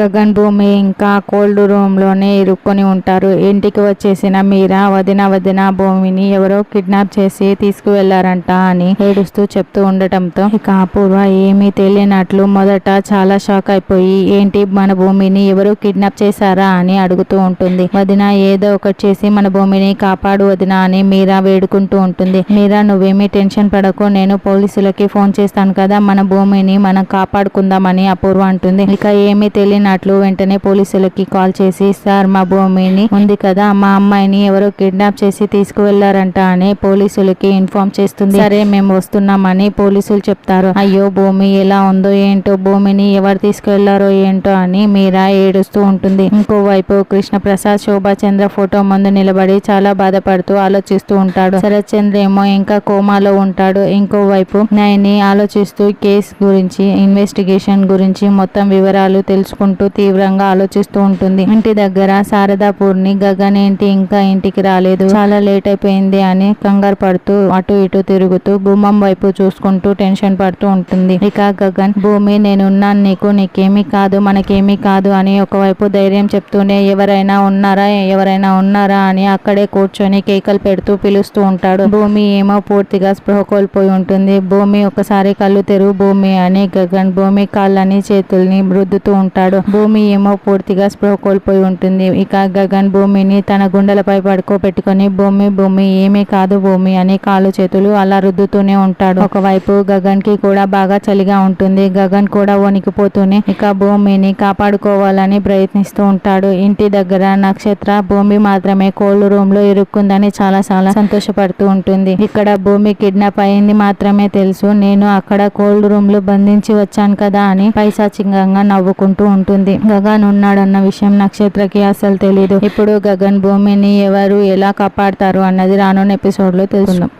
గగన్ భూమి ఇంకా కోల్డ్ రూమ్లోనే ఇరుక్కొని ఉంటారు. ఇంటికి వచ్చేసిన మీరా వదిన వదిన భూమిని ఎవరో కిడ్నాప్ చేసి తీసుకువెళ్ళారంట అని ఏడుస్తూ చెప్తూ ఉండటంతో ఇక అపూర్వ ఏమీ తెలియనట్లు మొదట చాలా షాక్ అయిపోయి ఏంటి మన భూమిని ఎవరు కిడ్నాప్ చేశారా? అని అడుగుతూ ఉంటుంది. వదిన ఏదో ఒకటి చేసి మన భూమిని కాపాడు వదిన అని మీరా వేడుకుంటూ ఉంటుంది. మీరా నువ్వేమీ టెన్షన్ పడకు. నేను పోలీసులకి ఫోన్ చేస్తాను కదా. మన భూమిని మనం కాపాడుకుందామని అపూర్వ అంటుంది. ఇక ఏమీ అన్నట్లు వెంటనే పోలీసులకి కాల్ చేసి సార్ మా భూమిని ఉంది కదా మా అమ్మాయిని ఎవరో కిడ్నాప్ చేసి తీసుకువెళ్ళారంట అని పోలీసులకి ఇన్ఫార్మ్ చేస్తుంది. సరే మేము వస్తున్నామని పోలీసులు చెప్తారు. అయ్యో భూమి ఎలా ఉందో ఏంటో భూమిని ఎవరు తీసుకువెళ్ళారో ఏంటో అని మీరా ఏడుస్తూ ఉంటుంది. ఇంకోవైపు కృష్ణ ప్రసాద్ శోభాచంద్ర ఫోటో ముందు నిలబడి చాలా బాధపడుతూ ఆలోచిస్తూ ఉంటాడు. శరత్ చంద్ర ఏమో ఇంకా కోమాలో ఉంటాడు. ఇంకోవైపు నయని ఆలోచిస్తూ కేస్ గురించి ఇన్వెస్టిగేషన్ గురించి మొత్తం వివరాలు తెలుసుకుంటూ తీవ్రంగా ఆలోచిస్తూ ఉంటుంది. ఇంటి దగ్గర శారదాపూర్ని గగన్ ఏంటి? ఇంకా ఇంటికి రాలేదు. చాలా లేట్ అయిపోయింది అని కంగారు పడుతూ అటు ఇటు తిరుగుతూ భూమం వైపు చూసుకుంటూ టెన్షన్ పడుతూ ఉంటుంది. ఇక గగన్ భూమి నేనున్నాను నీకు నీకేమీ కాదు మనకేమీ కాదు అని ఒకవైపు ధైర్యం చెప్తూనే ఎవరైనా ఉన్నారా ఎవరైనా ఉన్నారా అని అక్కడే కూర్చొని కేకలు పెడుతూ పిలుస్తూ ఉంటాడు. భూమి ఏమో పూర్తిగా స్పృహ కోల్పోయి ఉంటుంది. భూమి ఒకసారి కళ్ళు తెరువు భూమి అని గగన్ భూమి కాళ్ళని చేతుల్ని రుద్దుతూ ఉంటాడు. భూమి ఏమో పూర్తిగా స్పృహ కోల్పోయి ఉంటుంది. ఇక గగన్ భూమిని తన గుండెలపై పడుకోబెట్టుకొని భూమి భూమి ఏమీ కాదు భూమి అని కాళ్ళు చేతులు అలా రుద్దుతూనే ఉంటాడు. ఒకవైపు గగన్కి కూడా బాగా చలిగా ఉంటుంది. గగన్ కూడా వణికిపోతూనే ఇక భూమిని కాపాడుకోవాలని ప్రయత్నిస్తూ ఉంటాడు. ఇంటి దగ్గర నక్షత్ర భూమి మాత్రమే కోల్డ్ రూమ్లో ఇరుక్కుందని చాలా చాలా సంతోషపడుతూ ఉంటుంది. ఇక్కడ భూమి కిడ్నాప్ అయింది మాత్రమే తెలుసు. నేను అక్కడ కోల్డ్ రూమ్లో బంధించి వచ్చాను కదా అని పైశాచింగంగా నవ్వుకుంటూ ఉంటుంది. గగన్ ఉన్నాడన్న విషయం నక్షత్రకి అసలు తెలియదు ఇప్పుడు గగన్ భూమిని ఎవరు ఎలా కాపాడతారు అన్నది రానున్న ఎపిసోడ్లో తెలుసుకుందాం.